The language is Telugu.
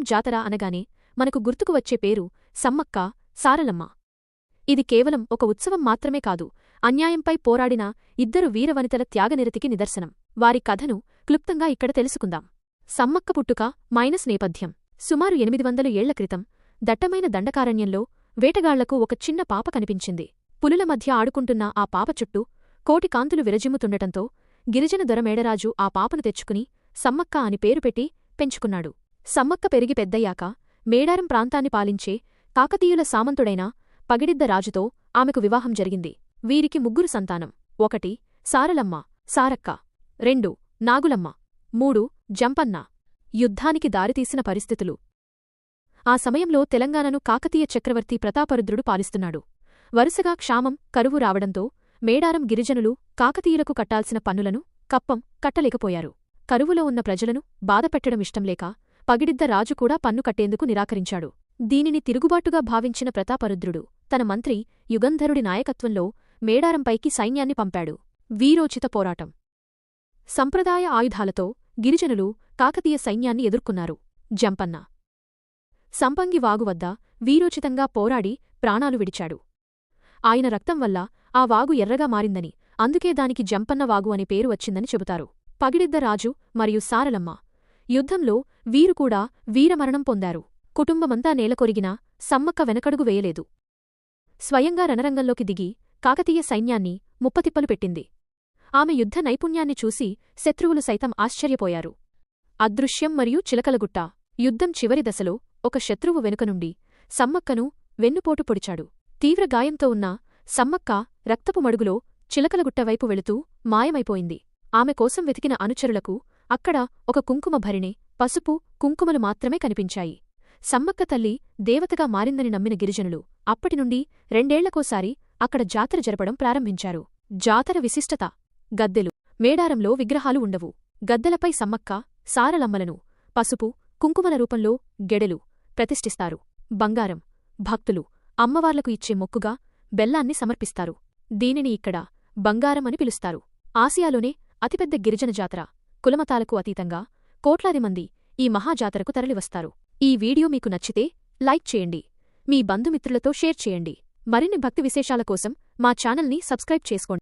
మేడారం జాతర అనగానే మనకు గుర్తుకు వచ్చే పేరు సమ్మక్క సారలమ్మ. ఇది కేవలం ఒక ఉత్సవం మాత్రమే కాదు అన్యాయంపై పోరాడిన ఇద్దరు వీరవనితల త్యాగనిరతికి నిదర్శనం. వారి కథను క్లుప్తంగా ఇక్కడ తెలుసుకుందాం. సమ్మక్క పుట్టుక మైనస్ నేపథ్యం. సుమారు ఎనిమిది వందల ఏళ్ళ క్రితం దట్టమైన దండకారణ్యంలో వేటగాళ్ళకు ఒక చిన్న పాప కనిపించింది. పులుల మధ్య ఆడుకుంటున్న ఆ పాప చుట్టూ కోటి కాంతులు విరజిమ్ముతుండటంతో గిరిజన దొరమేడరాజు ఆ పాపను తెచ్చుకుని సమ్మక్క అని పేరు పెట్టి పెంచుకున్నాడు. సమ్మక్క పెరిగి పెద్దయ్యాక మేడారం ప్రాంతాన్ని పాలించే కాకతీయుల సామంతుడైన పగిడిద్ద రాజుతో ఆమెకు వివాహం జరిగింది. వీరికి ముగ్గురు సంతానం. ఒకటి సారలమ్మ సారక్క. రెండు నాగులమ్మ. మూడు జంపన్న. యుద్ధానికి దారితీసిన పరిస్థితులు. ఆ సమయంలో తెలంగాణను కాకతీయ చక్రవర్తి ప్రతాపరుద్రుడు పాలిస్తున్నాడు. వరుసగా క్షామం కరువు రావడంతో మేడారం గిరిజనులు కాకతీయులకు కట్టాల్సిన పన్నులను కప్పం కట్టలేకపోయారు. కరువులో ఉన్న ప్రజలను బాధపెట్టడం ఇష్టంలేక పగిడిద్ద రాజు కూడా పన్ను కట్టేందుకు నిరాకరించాడు. దీనిని తిరుగుబాటుగా భావించిన ప్రతాపరుద్రుడు తన మంత్రి యుగంధరుడి నాయకత్వంలో మేడారంపైకి సైన్యాన్ని పంపాడు. వీరోచిత పోరాటం. సంప్రదాయ ఆయుధాలతో గిరిజనులు కాకతీయ సైన్యాన్ని ఎదుర్కొన్నారు. జంపన్న. సంపంగి వాగు వద్ద వీరోచితంగా పోరాడి ప్రాణాలు విడిచాడు. ఆయన రక్తం వల్ల ఆ వాగు ఎర్రగా మారిందని అందుకే దానికి జంపన్న వాగు అనే పేరు వచ్చిందని చెబుతారు. పగిడిద్ద రాజు మరియు సారలమ్మ యుద్ధంలో వీరు కూడా వీరమరణం పొందారు. కుటుంబమంతా నేలకొరిగినా సమ్మక్క వెనకడుగు వేయలేదు. స్వయంగా రణరంగంలోకి దిగి కాకతీయ సైన్యాన్ని ముప్పతిప్పలు పెట్టింది. ఆమె యుద్ధ నైపుణ్యాన్ని చూసి శత్రువులు సైతం ఆశ్చర్యపోయారు. అదృశ్యం మరియు చిలకలగుట్ట. యుద్ధం చివరి దశలో ఒక శత్రువు వెనుకనుండి సమ్మక్కను వెన్నుపోటు పొడిచాడు. తీవ్ర గాయంతో ఉన్న సమ్మక్క రక్తపు మడుగులో చిలకలగుట్టవైపు వెళుతూ మాయమైపోయింది. ఆమె కోసం వెతికిన అనుచరులకు అక్కడ ఒక కుంకుమ భరిణి పసుపు కుంకుమలు మాత్రమే కనిపించాయి. సమ్మక్క తల్లి దేవతగా మారిందని నమ్మిన గిరిజనులు అప్పటినుండి రెండేళ్ళకోసారి అక్కడ జాతర జరపడం ప్రారంభించారు. జాతర విశిష్టత గద్దెలు మేడారంలో విగ్రహాలు ఉండవు. గద్దెలపై సమ్మక్క సారలమ్మలను పసుపు కుంకుమల రూపంలో గెడెలు ప్రతిష్ఠిస్తారు. బంగారం భక్తులు అమ్మవార్లకు ఇచ్చే మొక్కుగా బెల్లాన్ని సమర్పిస్తారు. దీనిని ఇక్కడ బంగారం అని పిలుస్తారు. ఆసియాలోనే అతిపెద్ద గిరిజన జాతర. కులమతాలకు అతీతంగా కోట్లాది మంది ఈ మహాజాతరకు తరలివస్తారు. ఈ వీడియో మీకు నచ్చితే లైక్ చేయండి. మీ బంధుమిత్రులతో షేర్ చేయండి. మరిన్ని భక్తి విశేషాల కోసం మా ఛానల్ని సబ్స్క్రైబ్ చేసుకోండి.